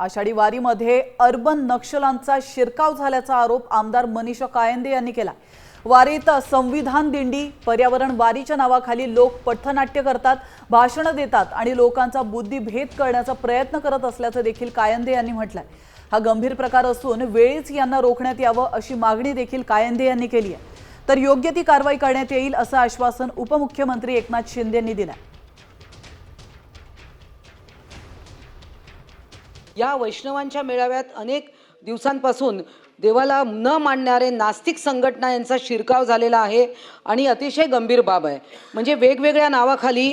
Ashadhi वारीमध्ये urban नक्षलांचा शिरकाव झाल्याचा आरोप आमदार मनीषा कायंदे यांनी केला वारीत संविधान दिंडी पर्यावरण वारीच्या नावाखाली लोक पथनाट्य करतात भाषणं देतात आणि लोकांचा बुद्धिभेद करण्याचा प्रयत्न करत असल्याचं देखील कायंदे यांनी म्हटलंय. हा गंभीर प्रकार असून वेळीच यांना रोखण्यात यावं अशी मागणी देखील कायंदे यांनी केली आहे. तर योग्य ती कारवाई करण्यात येईल असं आश्वासन उपमुख्यमंत्री एकनाथ शिंदे यांनी दिलं या वैष्णवांच्या मेळाव्यात अनेक दिवसांपासून देवाला न मानणारे नास्तिक संघटना यांचा शिरकाव झालेला आहे आणि अतिशय गंभीर बाब आहे. म्हणजे वेगवेगळ्या नावाखाली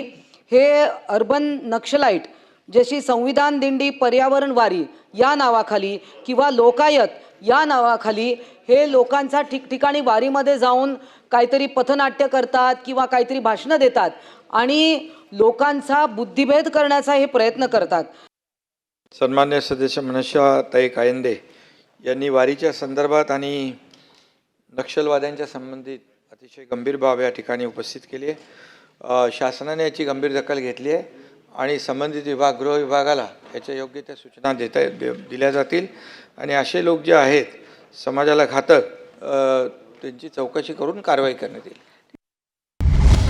हे अर्बन नक्षलाईट जशी संविधान दिंडी पर्यावरण वारी या नावाखाली किंवा लोकायत या नावाखाली हे लोकांचा ठिकठिकाणी वारीमध्ये जाऊन काहीतरी पथनाट्य करतात किंवा काहीतरी भाषणं देतात आणि लोकांचा बुद्धिभेद करण्याचा हे प्रयत्न करतात. सन्मान्य सदस्य मनशाताई कायंदे यांनी वारीच्या संदर्भात आणि नक्षलवाद्यांच्या संबंधित अतिशय गंभीर बाब या ठिकाणी उपस्थित केली आहे. शासनाने याची गंभीर दखल घेतली आहे आणि संबंधित विभाग गृह विभागाला याच्या योग्य त्या सूचना देता दे- दिल्या जातील. आणि असे लोक जे आहेत समाजाला घातक त्यांची चौकशी करून कारवाई करण्यात येईल.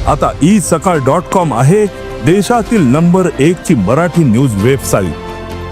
आता ई सकाळ डॉट कॉम आहे देशातील नंबर एक ची मराठी न्यूज वेबसाईट.